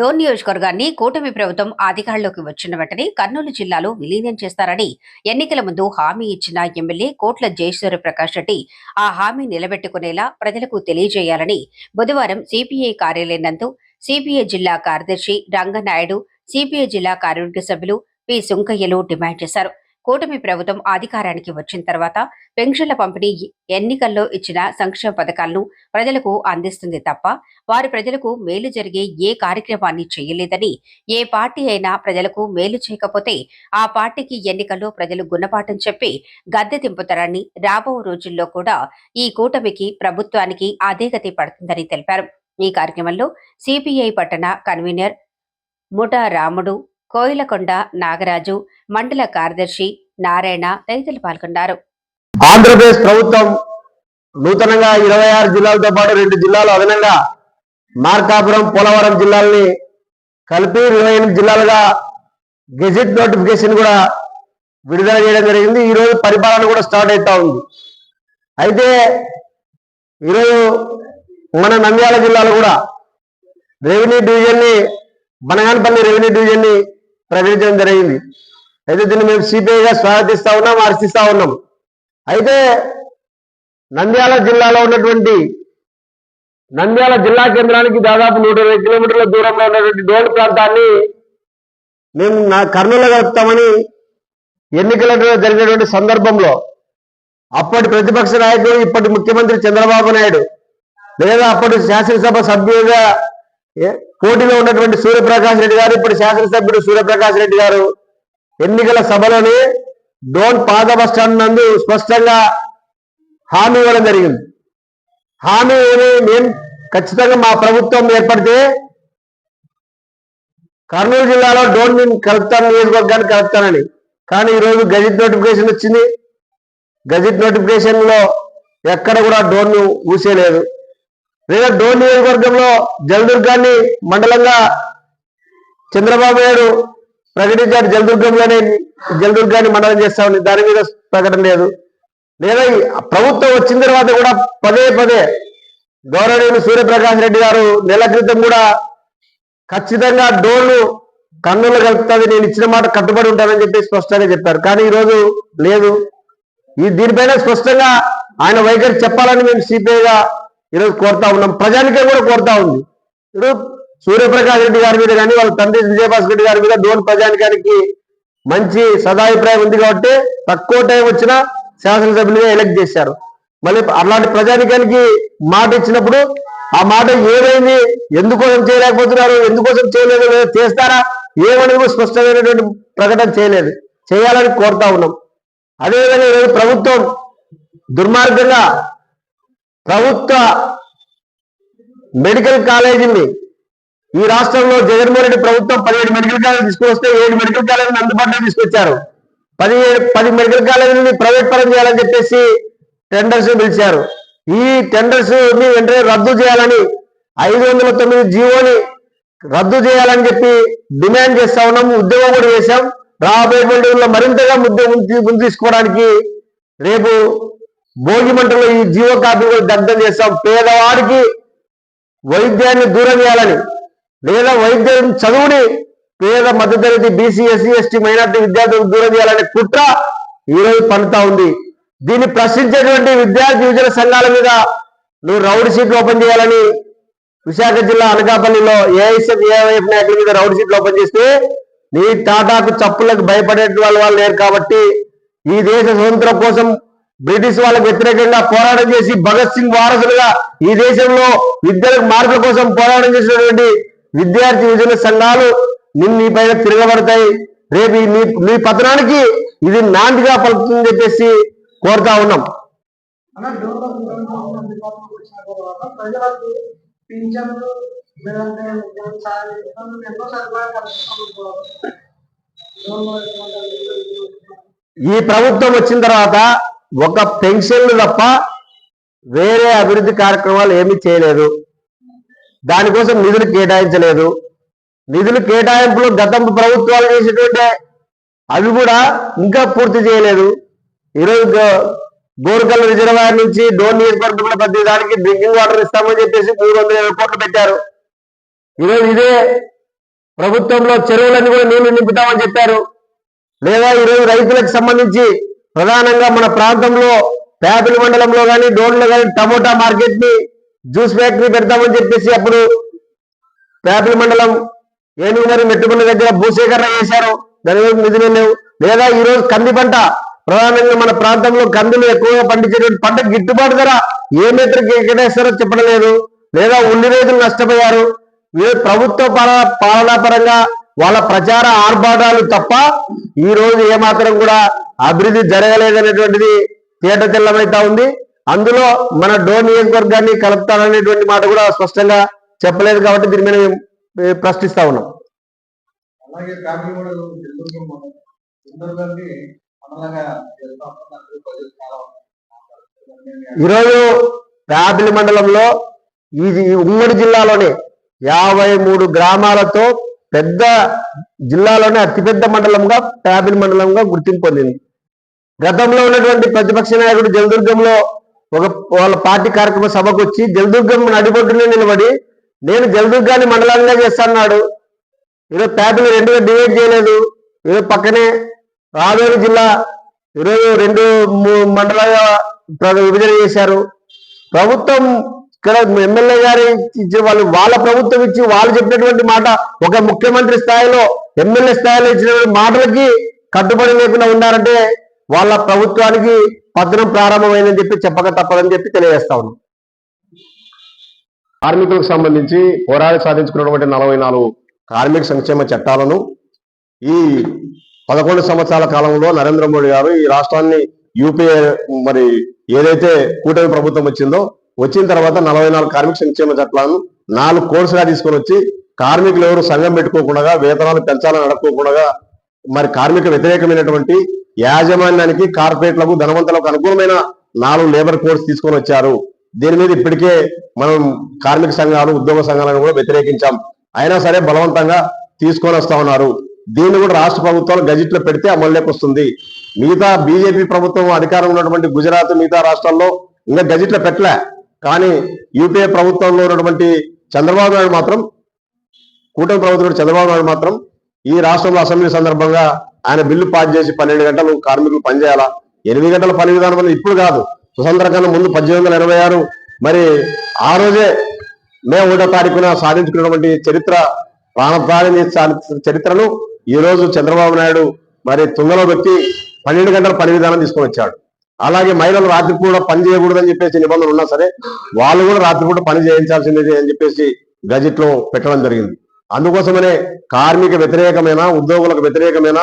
Door నియోజకవర్గాన్ని కూటమి ప్రభుత్వం అధికారంలోకి వచ్చిన వెంటనే కర్నూలు జిల్లాలో విలీనం చేస్తారని ఎన్నికల ముందు హామీ ఇచ్చిన ఎమ్మెల్యే కోట్ల జయసూర్య ప్రకాష్ రెడ్డి ఆ హామీ నిలబెట్టుకునేలా ప్రజలకు తెలియజేయాలని బుధవారం సిపిఐ కార్యాలయం నందు సిపిఐ జిల్లా కార్యదర్శి రంగనాయుడు సిపిఐ జిల్లా కార్యవర్గ సభ్యులు పి సుంకయ్యలు డిమాండ్ చేశారు. కూటమి ప్రభుత్వం అధికారానికి వచ్చిన తర్వాత పెన్షన్ల పంపిణీ ఎన్నికల్లో ఇచ్చిన సంక్షేమ పథకాలను ప్రజలకు అందిస్తుంది తప్ప వారు ప్రజలకు మేలు జరిగే ఏ కార్యక్రమాన్ని చేయలేదని ఏ పార్టీ అయినా ప్రజలకు మేలు చేయకపోతే ఆ పార్టీకి ఎన్నికల్లో ప్రజలు గుణపాఠం చెప్పి గద్దె దింపుతారని రాబో రోజుల్లో కూడా ఈ కూటమికి ప్రభుత్వానికి అదే గతి పడుతుందని తెలిపారు. ఈ కార్యక్రమంలో సిపిఐ పట్టణ కన్వీనర్ ముఠా రాముడు కోయిలకొండ నాగరాజు మండల కార్యదర్శి నారాయణ తదితరులు పాల్గొన్నారు. ఆంధ్రప్రదేశ్ ప్రభుత్వం నూతనంగా ఇరవై ఆరు జిల్లాలతో పాటు రెండు జిల్లాలు అదనంగా మార్కాపురం పోలవరం జిల్లాల్ని కలిపి ఇరవై ఎనిమిది జిల్లాలుగా గెజిట్ నోటిఫికేషన్ కూడా విడుదల చేయడం జరిగింది. ఈరోజు పరిపాలన కూడా స్టార్ట్ అవుతా ఉంది. అయితే ఈరోజు మన నంద్యాల జిల్లాలో కూడా రెవెన్యూ డివిజన్ని బనగానపల్లి రెవెన్యూ డివిజన్ ప్రవేశం జరిగింది. అయితే దీన్ని మేము సిపిఐగా స్వాగతిస్తా ఉన్నాం హర్షిస్తా ఉన్నాం. అయితే నంద్యాల జిల్లాలో ఉన్నటువంటి నంద్యాల జిల్లా కేంద్రానికి దాదాపు నూట ఇరవై కిలోమీటర్ల దూరంలో ఉన్నటువంటి డోల్ ప్రాంతాన్ని మేము నా కర్నూలు కలుపుతామని ఎన్నికల జరిగినటువంటి సందర్భంలో అప్పటి ప్రతిపక్ష నాయకుడు ఇప్పటి ముఖ్యమంత్రి చంద్రబాబు నాయుడు లేదా అప్పటి శాసనసభ సభ్యుడిగా పోటీలో ఉన్నటువంటి సూర్యప్రకాష్ రెడ్డి గారు ఇప్పుడు శాసనసభ్యుడు సూర్యప్రకాష్ రెడ్డి గారు ఎన్నికల సభలోనే డోన్ పాత బస్ స్టాండ్ నందు స్పష్టంగా హామీ ఇవ్వడం జరిగింది. హామీ ఏమి మేము ఖచ్చితంగా మా ప్రభుత్వం ఏర్పడితే కర్నూలు జిల్లాలో డోన్ నేను కలుపుతాను నియోజకవర్గాన్ని కలుపుతానని. కానీ ఈరోజు గజిట్ నోటిఫికేషన్ వచ్చింది. గజిట్ నోటిఫికేషన్లో ఎక్కడ కూడా డోన్ ఊసేయలేదు లేదా డోన్ నియోజకవర్గంలో జలదుర్గాన్ని మండలంగా చంద్రబాబు నాయుడు ప్రకటించారు. జలదుర్గంలోనే జలదుర్గాన్ని మండలం చేస్తామని దాని మీద ప్రకటన లేదు. లేదా ప్రభుత్వం వచ్చిన తర్వాత కూడా పదే పదే గౌరవనీయులు సూర్యప్రకాష్ రెడ్డి గారు నెల క్రితం కూడా ఖచ్చితంగా డోన్లు కన్నులు కలుపుతుంది. నేను ఇచ్చిన మాట కట్టుబడి ఉంటానని చెప్పి స్పష్టంగా చెప్పారు. కానీ ఈ రోజు లేదు. ఈ దీనిపైన స్పష్టంగా ఆయన వైఖరి చెప్పాలని మేము సిపిఐగా ఈరోజు కోరుతా ఉన్నాం. ప్రజానికే కూడా కోరుతా ఉంది. ఇప్పుడు సూర్యప్రకాష్ రెడ్డి గారి మీద కానీ వాళ్ళ తండ్రి విజయభాస్కర్ రెడ్డి గారి మీద డోన్ ప్రజానికానికి మంచి సదాభిప్రాయం ఉంది కాబట్టి తక్కువ టైం వచ్చినా శాసనసభ్యులుగా ఎలక్ట్ చేశారు. మళ్ళీ అలాంటి ప్రజానికానికి మాట ఇచ్చినప్పుడు ఆ మాట ఏమైంది ఎందుకోసం చేయలేకపోతున్నారు ఎందుకోసం చేయలేదు లేదా చేస్తారా ఏమనేది స్పష్టమైనటువంటి ప్రకటన చేయలేదు. చేయాలని కోరుతా ఉన్నాం. అదేవిధంగా ఈరోజు ప్రభుత్వం దుర్మార్గంగా ప్రభుత్వ మెడికల్ కాలేజీని ఈ రాష్ట్రంలో జగన్మోహన్ రెడ్డి ప్రభుత్వం పదిహేడు మెడికల్ కాలేజ్ తీసుకొస్తే ఏడు మెడికల్ కాలేజీని అందుబాటులో తీసుకొచ్చారు. పదిహేడు పది మెడికల్ కాలేజీని ప్రైవేట్ పరం చేయాలని చెప్పేసి టెండర్స్ పిలిచారు. ఈ టెండర్స్ని వెంటనే రద్దు చేయాలని ఐదు వందల తొమ్మిది జీవోని రద్దు చేయాలని చెప్పి డిమాండ్ చేస్తా ఉన్నాం ఉద్యమం కూడా చేశాం. రాబోయేటువంటి రోజుల్లో మరింతగా ముద్ద ముందు తీసుకోవడానికి రేపు భోగి మంటలో ఈ జీవో కాపీ దగ్ధం చేస్తాం. పేదవాడికి వైద్యాన్ని దూరం చేయాలని లేదా వైద్యం చదువుని పేద మధ్యతరగతి బీసీ ఎస్సీ ఎస్టీ మైనార్టీ విద్యార్థులకు దూరం చేయాలనే కుట్ర ఈరోజు పనుతా ఉంది. దీన్ని ప్రశ్నించేటువంటి విద్యార్థి యువజన సంఘాల మీద నువ్వు రౌడ్ సీట్లు ఓపెన్ చేయాలని విశాఖ జిల్లా అనకాపల్లిలో ఏఐఎస్ఎఫ్ ఏఐఎఫ్ నాయకుల మీద రౌడ్ సీట్లు ఓపెన్ చేస్తే నీ టాటాకు చప్పులకు భయపడే వాళ్ళు వాళ్ళు లేరు కాబట్టి ఈ దేశ స్వతంత్రం కోసం బ్రిటిష్ వాళ్ళకు వ్యతిరేకంగా పోరాటం చేసి భగత్ సింగ్ వారసులుగా ఈ దేశంలో విద్యలకు మార్పుల కోసం పోరాటం చేసినటువంటి విద్యార్థి యువజన సంఘాలు నిన్ను పైన తిరగబడతాయి. రేపు నీ నీ పతనానికి ఇది నాందిగా పలుకుతుందని చెప్పేసి కోరుతా ఉన్నాం. ఈ ప్రభుత్వం వచ్చిన తర్వాత ఒక పెన్షన్లు తప్ప వేరే అభివృద్ధి కార్యక్రమాలు ఏమీ చేయలేదు. దానికోసం నిధులు కేటాయించలేదు. నిధులు కేటాయింపులు గత ప్రభుత్వాలు చేసినటువంటి అవి కూడా ఇంకా పూర్తి చేయలేదు. ఈరోజు బోర్కల్ బోరుకల్ రిజర్వాయర్ నుంచి డోర్ నియోజకవర్గంలో ప్రతి దానికి డ్రింకింగ్ వాటర్ ఇస్తామని చెప్పేసి మూడు వందల ఇరవై కోట్లు పెట్టారు. ఈరోజు ఇదే ప్రభుత్వంలో చెరువులన్నీ కూడా నీళ్ళు నింపుతామని చెప్పారు. లేదా ఈరోజు రైతులకు సంబంధించి ప్రధానంగా మన ప్రాంతంలో పేపలి మండలంలో కానీ డోన్లో కానీ టమోటా మార్కెట్ని జ్యూస్ ఫ్యాక్టరీ పెడతామని చెప్పేసి అప్పుడు పేపలి మండలం ఏనుగు మరి మెట్టుకున్న దగ్గర భూసేకరణ చేశారు. దాని మీద నిధులు లేవు. లేదా ఈరోజు కంది పంట ప్రధానంగా మన ప్రాంతంలో కందులు ఎక్కువగా పండించేటువంటి పంట గిట్టుబాటు ధర ఏ మీటర్కి ఎక్కడేస్తారో చెప్పడం లేదు. లేదా ఉల్లి రైతులు నష్టపోయారు. ప్రభుత్వ పాలనా పరంగా వాళ్ళ ప్రచార ఆర్భాటాలు తప్ప ఈ రోజు ఏమాత్రం కూడా అభివృద్ధి జరగలేదనేటువంటిది తేట తెల్లమైతా ఉంది అందులో మన డోర్ నియోజకవర్గాన్ని కలుపుతాననేటువంటి మాట కూడా స్పష్టంగా చెప్పలేదు కాబట్టి దీని మీద మేము, ప్రశ్నిస్తా ఉన్నాం అలాగే. ఈరోజు ప్యాపిలి మండలంలో ఈ ఉమ్మడి జిల్లాలోనే యాభై మూడు గ్రామాలతో పెద్ద జిల్లాలోనే అతిపెద్ద మండలంగా ప్యాపిలి మండలంగా గుర్తింపు పొందింది. గతంలో ఉన్నటువంటి ప్రతిపక్ష నాయకుడు జలదుర్గంలో ఒక వాళ్ళ పార్టీ కార్యక్రమ సభకు వచ్చి జలదుర్గం నడిబొడ్డునే నిలబడి నేను జలదుర్గాన్ని మండలంగా చేస్తాన్నాడు. ఈరోజు ప్యాబిల్ రెండుగా డివైడ్ చేయలేదు. ఈరోజు పక్కనే రావేరు జిల్లా ఈరోజు రెండు మూ- మండలాలుగా విభజన చేశారు. ప్రభుత్వం ఇక్కడ ఎమ్మెల్యే గారు ఇచ్చే వాళ్ళు వాళ్ళ ప్రభుత్వం ఇచ్చి వాళ్ళు చెప్పినటువంటి మాట ఒక ముఖ్యమంత్రి స్థాయిలో ఎమ్మెల్యే స్థాయిలో ఇచ్చినటువంటి మాటలకి కట్టుబడి లేకుండా ఉన్నారంటే వాళ్ళ ప్రభుత్వానికి పత్రం ప్రారంభమైందని చెప్పి చెప్పక తప్పదని చెప్పి తెలియజేస్తా ఉన్నాం. కార్మికులకు సంబంధించి పోరాడి సాధించుకున్నటువంటి నలభై నాలుగు కార్మిక సంక్షేమ చట్టాలను ఈ పదకొండు సంవత్సరాల కాలంలో నరేంద్ర మోడీ గారు ఈ రాష్ట్రాన్ని యూపీఏ మరి ఏదైతే కూటమి ప్రభుత్వం వచ్చిందో వచ్చిన తర్వాత నలభై నాలుగు కార్మిక సంక్షేమ చట్టాలను నాలుగు కోర్సుగా తీసుకొని వచ్చి కార్మికులు ఎవరు సంఘం పెట్టుకోకుండా వేతనాలు పెంచాలని అడగకోకుండా మరి కార్మిక వ్యతిరేకమైనటువంటి యాజమాన్యానికి కార్పొరేట్లకు ధనవంతులకు అనుకూలమైన నాలుగు లేబర్ కోడ్స్ తీసుకొని వచ్చారు. దీని మీద ఇప్పటికే మనం కార్మిక సంఘాలు ఉద్యోగ సంఘాలను కూడా వ్యతిరేకించాం. అయినా సరే బలవంతంగా తీసుకొని వస్తా ఉన్నారు. దీన్ని కూడా రాష్ట్ర ప్రభుత్వాలు గజిట్లో పెడితే అమల్లోకి వస్తుంది. మిగతా బీజేపీ ప్రభుత్వం అధికారం ఉన్నటువంటి గుజరాత్ మిగతా రాష్ట్రాల్లో ఇంకా గజిట్లో పెట్టలే. కానీ యూపీఏ ప్రభుత్వంలో ఉన్నటువంటి చంద్రబాబు నాయుడు మాత్రం కూటమి ప్రభుత్వం చంద్రబాబు నాయుడు మాత్రం ఈ రాష్ట్రంలో అసెంబ్లీ సందర్భంగా ఆయన బిల్లు పాస్ చేసి పన్నెండు గంటలు కార్మికులు పనిచేయాలా? ఎనిమిది గంటల పని విధానం ఇప్పుడు కాదు. స్వతంత్ర కన్నా ముందు పద్దెనిమిది వందల ఆరు మరి ఆ రోజే మే ఒకటో తారీఖున సాధించుకున్నటువంటి చరిత్ర ప్రాణప్రాణి చరిత్రను ఈ రోజు చంద్రబాబు నాయుడు మరి తుంగలో వ్యక్తి పన్నెండు గంటల పని విధానం తీసుకొని వచ్చాడు. అలాగే మహిళలు రాత్రి కూడా పని చేయకూడదని చెప్పేసి నిబంధనలు ఉన్నా సరే వాళ్ళు కూడా రాత్రి కూడా పని చేయించాల్సిందే అని చెప్పేసి గజెట్లో పెట్టడం జరిగింది. అందుకోసమనే కార్మిక వ్యతిరేకమైన ఉద్యోగులకు వ్యతిరేకమైన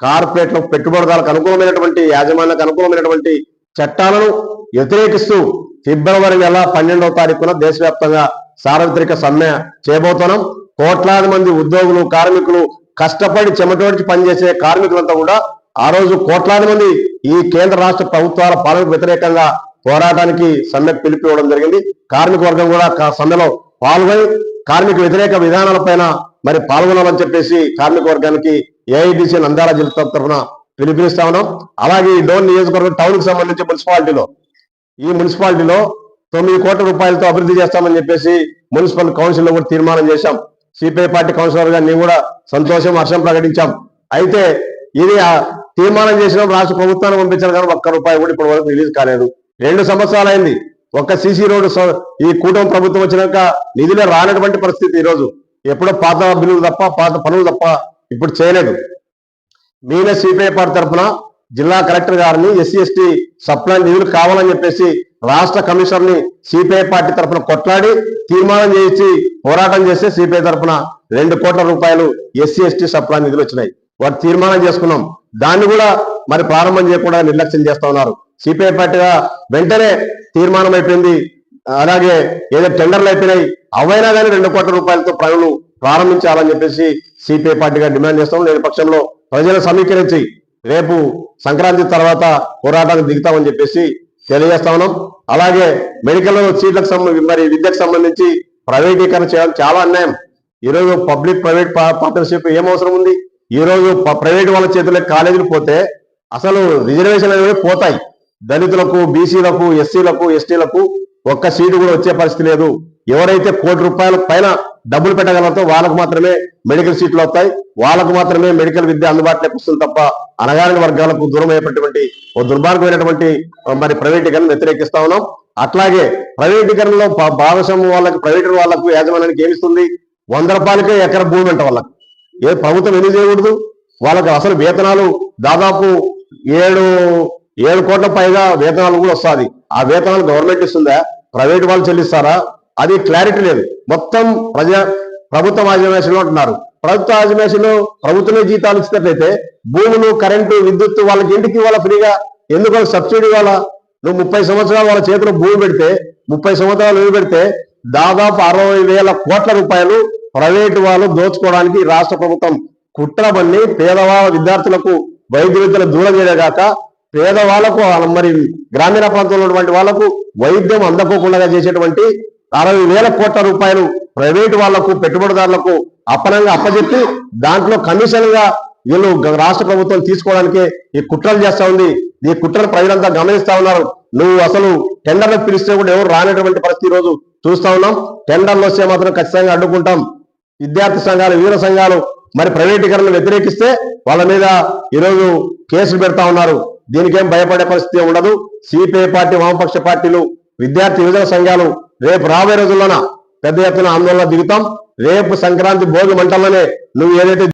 కార్పొరేట్లకు పెట్టుబడిదారులకు అనుకూలమైనటువంటి యాజమాన్యాలకు అనుకూలమైనటువంటి చట్టాలను వ్యతిరేకిస్తూ ఫిబ్రవరి నెల పన్నెండవ తారీఖున దేశవ్యాప్తంగా సార్వత్రిక సమ్మె చేయబోతున్నాం. కోట్లాది మంది ఉద్యోగులు కార్మికులు కష్టపడి చెమటోడిచి పనిచేసే కార్మికులంతా కూడా ఆ రోజు కోట్లాది మంది ఈ కేంద్ర రాష్ట్ర ప్రభుత్వాల పాలనకు వ్యతిరేకంగా పోరాటానికి సమ్మెకు పిలిపివ్వడం జరిగింది. కార్మిక వర్గం కూడా సమ్మెలో పాల్గొని కార్మిక వ్యతిరేక విధానాలపైన మరి పాల్గొనాలని చెప్పేసి కార్మిక వర్గానికి ఏఐడిసి నంద్యాల జిల్లా తరఫున పిలుపునిస్తా ఉన్నాం. అలాగే ఈ డోన్ నియోజకవర్గం టౌన్కి సంబంధించి మున్సిపాలిటీలో ఈ మున్సిపాలిటీలో తొమ్మిది కోట్ల రూపాయలతో అభివృద్ధి చేస్తామని చెప్పేసి మున్సిపల్ కౌన్సిల్లో కూడా తీర్మానం చేశాం. సిపిఐ పార్టీ కౌన్సిలర్గా నేను కూడా సంతోషం హర్షం ప్రకటించాం. అయితే ఇది తీర్మానం చేసిన రాష్ట్ర ప్రభుత్వాన్ని పంపించారు కానీ ఒక్క రూపాయి కూడా ఇప్పటి వరకు రిలీజ్ కాలేదు. రెండు సంవత్సరాలు అయింది ఒక్క సీసీ రోడ్డు ఈ కూటమి ప్రభుత్వం వచ్చినాక నిధులే రానటువంటి పరిస్థితి ఈ రోజు ఎప్పుడో పాత బిల్లులు తప్ప పాత పనులు తప్ప ఇప్పుడు చేయలేదు. మీన సిపిఐ పార్టీ తరఫున జిల్లా కలెక్టర్ గారిని ఎస్సీ ఎస్టీ సప్లై నిధులు కావాలని చెప్పేసి రాష్ట్ర కమిషనర్ని సిపిఐ పార్టీ తరఫున కొట్లాడి తీర్మానం చేసి పోరాటం చేస్తే సిపిఐ తరఫున రెండు కోట్ల రూపాయలు ఎస్సీ ఎస్టీ సప్లై నిధులు వచ్చినాయి. వాటి తీర్మానం చేసుకున్నాం. దాన్ని కూడా మరి ప్రారంభం చేయకుండా నిర్లక్ష్యం చేస్తా ఉన్నారు. సిపిఐ పార్టీగా వెంటనే తీర్మానం అయిపోయింది. అలాగే ఏదో టెండర్లు అయిపోయినాయి అవైనా కానీ రెండు కోట్ల రూపాయలతో పనులు ప్రారంభించాలని చెప్పేసి సిపిఐ పార్టీగా డిమాండ్ చేస్తాం. లేని పక్షంలో ప్రజలు సమీకరించి రేపు సంక్రాంతి తర్వాత పోరాటానికి దిగుతామని చెప్పేసి తెలియజేస్తా ఉన్నాం. అలాగే మెడికల్ సీట్లకు సంబంధించి మరి విద్యకు సంబంధించి ప్రైవేటీకరణ చేయడం చాలా అన్యాయం. ఈరోజు పబ్లిక్ ప్రైవేట్ పార్ట్నర్షిప్ ఏం అవసరం ఉంది? ఈ రోజు ప్రైవేట్ వాళ్ళ చేతుల్లో కాలేజీలు పోతే అసలు రిజర్వేషన్ అనేవి పోతాయి. దళితులకు బీసీలకు ఎస్సీలకు ఎస్టీలకు ఒక్క సీటు కూడా వచ్చే పరిస్థితి లేదు. ఎవరైతే కోటి రూపాయల పైన డబ్బులు పెట్టగలతో వాళ్ళకు మాత్రమే మెడికల్ సీట్లు వస్తాయి. వాళ్ళకు మాత్రమే మెడికల్ విద్య అందుబాటులోకి వస్తుంది తప్ప అనగారిన వర్గాలకు దూరం అయ్యేటటువంటి ఓ దుర్మార్గమైనటువంటి మరి ప్రైవేటీకరణ వ్యతిరేకిస్తా ఉన్నాం. అట్లాగే ప్రైవేటీకరణలో భాగస్వామ్యం వాళ్ళకి ప్రైవేట్ వాళ్ళకు యాజమాన్యానికి ఏమిస్తుంది? వంద రూపాయలకే ఎకర భూమి అంట వాళ్ళకి. ఏ ప్రభుత్వం ఎందుకు చేయకూడదు? వాళ్ళకి అసలు వేతనాలు దాదాపు ఏడు ఏడు కోట్ల పైగా వేతనాలు కూడా వస్తుంది. ఆ వేతనాలు గవర్నమెంట్ ఇస్తుందా? ప్రైవేట్ వాళ్ళు చెల్లిస్తారా? అది క్లారిటీ లేదు. మొత్తం ప్రజా ప్రభుత్వ యాజమాన్యంలో ఉంటున్నారు ప్రభుత్వ యాజమాన్యంలో ప్రభుత్వమే జీతాలు ఇచ్చినట్లయితే భూములు కరెంటు విద్యుత్ వాళ్ళకి ఇంటికి వాళ్ళ ఫ్రీగా? ఎందుకు సబ్సిడీ వాళ్ళ నువ్వు ముప్పై సంవత్సరాలు వాళ్ళ చేతిలో భూమి పెడితే ముప్పై సంవత్సరాలు పెడితే దాదాపు అరవై వేల కోట్ల రూపాయలు ప్రైవేటు వాళ్ళు దోచుకోవడానికి రాష్ట్ర ప్రభుత్వం కుట్రబన్ని పేదవాళ్ళ విద్యార్థులకు వైద్య విద్యను దూరం చేయగాక పేదవాళ్ళకు మరి గ్రామీణ ప్రాంతంలో ఉన్నటువంటి వాళ్ళకు వైద్యం అందకోకుండా చేసేటువంటి అరవై వేల కోట్ల రూపాయలు ప్రైవేటు వాళ్ళకు పెట్టుబడిదారులకు అప్పనంగా అప్పచెప్పి దాంట్లో కమిషన్గా వీళ్ళు రాష్ట్ర ప్రభుత్వం తీసుకోవడానికే ఈ కుట్రలు చేస్తా ఉంది. ఈ కుట్రలు ప్రజలంతా గమనిస్తా ఉన్నారు. నువ్వు అసలు టెండర్లకు పిలిస్తే కూడా ఎవరు రానటువంటి పరిస్థితి రోజు చూస్తా ఉన్నాం. టెండర్లు వస్తే మాత్రం ఖచ్చితంగా అడ్డుకుంటాం. విద్యార్థి సంఘాలు వీర సంఘాలు మరి ప్రైవేటీకరణను వ్యతిరేకిస్తే వాళ్ళ మీద ఈరోజు కేసులు పెడతా ఉన్నారు. దీనికేం భయపడే పరిస్థితి ఉండదు. సిపిఐ పార్టీ వామపక్ష పార్టీలు విద్యార్థి యువజన సంఘాలు రేపు రాబోయే రోజుల్లోన పెద్ద ఎత్తున ఆందోళన దిగుతాం. రేపు సంక్రాంతి భోగి మంటల్లోనే నువ్వు ఏదైతే